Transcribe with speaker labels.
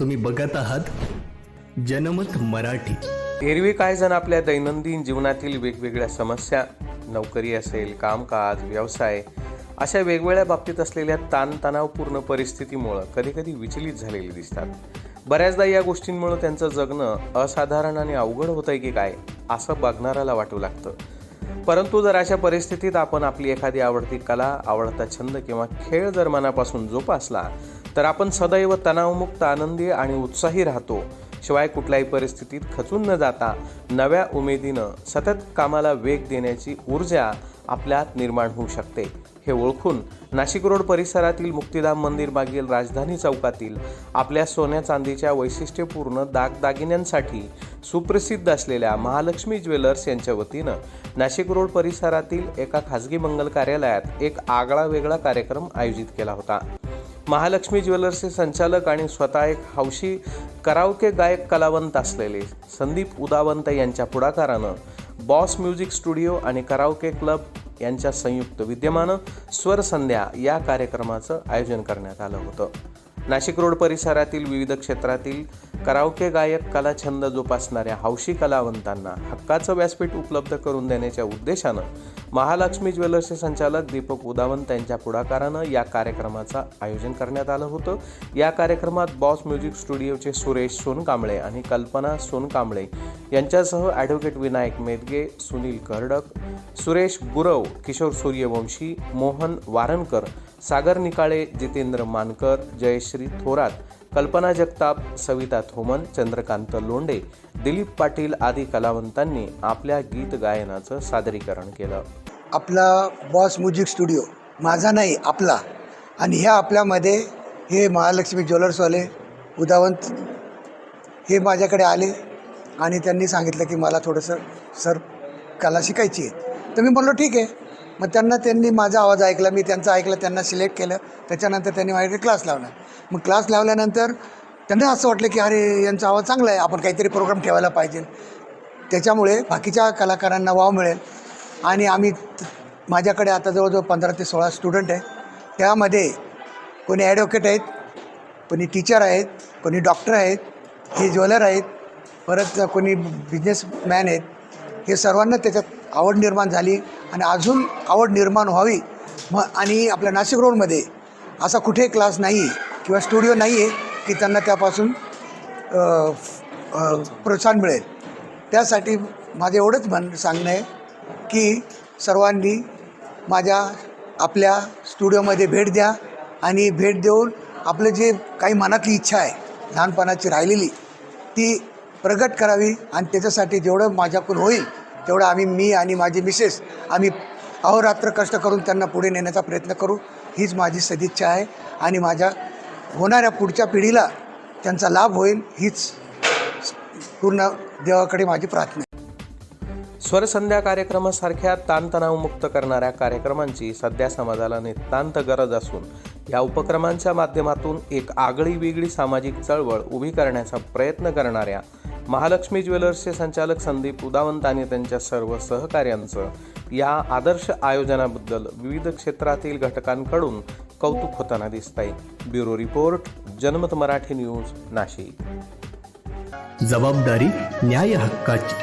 Speaker 1: तुम्ही बघत आहात जनमत मराठी.
Speaker 2: एरवी काय जण आपल्या दैनंदिन जीवनातील वेगवेगळ्या समस्या नोकरी असेल कामकाज व्यवसाय अशा वेगवेगळ्या बाबतीत असलेल्या ताणतणावपूर्ण परिस्थितीमुळं कधीकधी विचलित झालेले दिसतात. बऱ्याचदा या गोष्टींमुळं त्यांचं जगणं असाधारण आणि अवघड होतंय की काय असं बघणाऱ्याला वाटू लागतं. परंतु जर अशा परिस्थितीत आपण आपली एखादी आवडती कला आवडता छंद किंवा खेळ जर मनापासून जोपासला तर आपण सदैव तणावमुक्त आनंदी आणि उत्साही राहतो. शिवाय कुठल्याही परिस्थितीत खचून न जाता नव्या उमेदीनं सतत कामाला वेग देण्याची ऊर्जा आपल्यात निर्माण होऊ शकते. हे ओळखून नाशिक रोड परिसरातील मुक्तिधाम मंदिर मागील राजधानी चौकातील आपल्या सोन्या चांदीच्या वैशिष्ट्यपूर्ण दागदागिन्यांसाठी सुप्रसिद्ध असलेल्या महालक्ष्मी ज्वेलर्स यांच्या वतीनं नाशिक रोड परिसरातील एका खाजगी मंगल कार्यालयात एक आगळा वेगळा कार्यक्रम आयोजित केला होता. महालक्ष्मी ज्वेलर्सचे संचालक आणि स्वतः एक हौशी करावके गायक कलावंत असलेले संदीप उदावंत यांच्या पुढाकारानं बॉस म्युझिक स्टुडिओ आणि करावके क्लब यांच्या संयुक्त विद्यमानं स्वर संध्या या कार्यक्रमाचं आयोजन करण्यात आलं होतं. नाशिक रोड परिसरातील विविध क्षेत्रातील करावके गायक कला छंद जोपासणाऱ्या हौशी कलावंतांना हक्काचं व्यासपीठ उपलब्ध करून देण्याच्या उद्देशानं महालक्ष्मी ज्वेलर्सचे संचालक दीपक उदावंत यांच्या पुढाकारानं या कार्यक्रमाचं आयोजन करण्यात आलं होतं. या कार्यक्रमात बॉस म्युझिक स्टुडिओचे सुरेश सोनकांबळे आणि कल्पना सोनकांबळे यांच्यासह ॲडव्होकेट विनायक मेदगे सुनील करडक सुरेश गुरव किशोर सूर्यवंशी मोहन वारणकर सागर निकाळे जितेंद्र मानकर जयश्री थोरात कल्पना जगताप सविता थोमन चंद्रकांत लोंडे दिलीप पाटील आदी कलावंतांनी आपल्या गीत गायनाचं सादरीकरण केलं.
Speaker 3: आपला बॉस म्युझिक स्टुडिओ माझा नाही आपला. आणि ह्या आपल्यामध्ये हे महालक्ष्मी ज्वेलर्सवाले उदावंत हे माझ्याकडे आले आणि त्यांनी सांगितलं की मला थोडंसं सर कला शिकायची आहे. तर मी म्हणलो ठीक आहे. मग त्यांना त्यांनी माझा आवाज ऐकला मी त्यांचा ऐकलं त्यांना सिलेक्ट केलं. त्याच्यानंतर त्यांनी माझ्याकडे क्लास लावला. मग क्लास लावल्यानंतर त्यांना असं वाटलं की अरे यांचा आवाज चांगला आहे. आपण काहीतरी प्रोग्राम ठेवायला पाहिजे. त्याच्यामुळे बाकीच्या कलाकारांना वाव मिळेल. आणि आम्ही माझ्याकडे आता जवळजवळ पंधरा ते सोळा स्टुडंट आहे. त्यामध्ये कोणी ॲडव्होकेट आहेत कोणी टीचर आहेत कोणी डॉक्टर आहेत हे ज्वेलर आहेत. परत कोणी बिझनेसमॅन आहेत. हे सर्वांना त्याच्यात आवड निर्माण झाली आणि अजून आवड निर्माण व्हावी. मग आणि आपल्या नाशिक रोडमध्ये असा कुठेही क्लास नाही आहे किंवा स्टुडिओ नाही आहे की त्यांना त्यापासून प्रोत्साहन मिळेल. त्यासाठी माझं एवढंच म्हण सांगणं आहे की सर्वांनी माझ्या आपल्या स्टुडिओमध्ये भेट द्या आणि भेट देऊन आपलं जे काही मनातली इच्छा आहे लहानपणाची राहिलेली ती प्रगट करावी आणि त्याच्यासाठी जेवढं माझ्याकडून होईल तेवढं आम्ही मी आणि माझी मिसेस आम्ही अहोरात्र कष्ट करून त्यांना पुढे नेण्याचा प्रयत्न करू. हीच माझी सदिच्छा आहे आणि माझ्या होणाऱ्या पुढच्या पिढीला त्यांचा लाभ होईल हीच पूर्ण देवाकडे माझी प्रार्थना
Speaker 2: स्वरसंध्या कार्यक्रमासारख्या ताणतणावमुक्त करणाऱ्या कार्यक्रमांची सध्या समाजाला नितांत गरज असून या उपक्रमांच्या माध्यमातून एक आगळी वेगळी सामाजिक चळवळ उभी करण्याचा प्रयत्न करणाऱ्या महालक्ष्मी ज्वेलर्सचे संचालक संदीप उदावंत आणि त्यांच्या सर्व सहकाऱ्यांचं या आदर्श आयोजनाबद्दल विविध क्षेत्रातील घटकांकडून कौतुक होताना दिसत आहे ब्युरो रिपोर्ट जनमत मराठी न्यूज नाशिक.
Speaker 1: जबाबदारी न्याय हक्काची.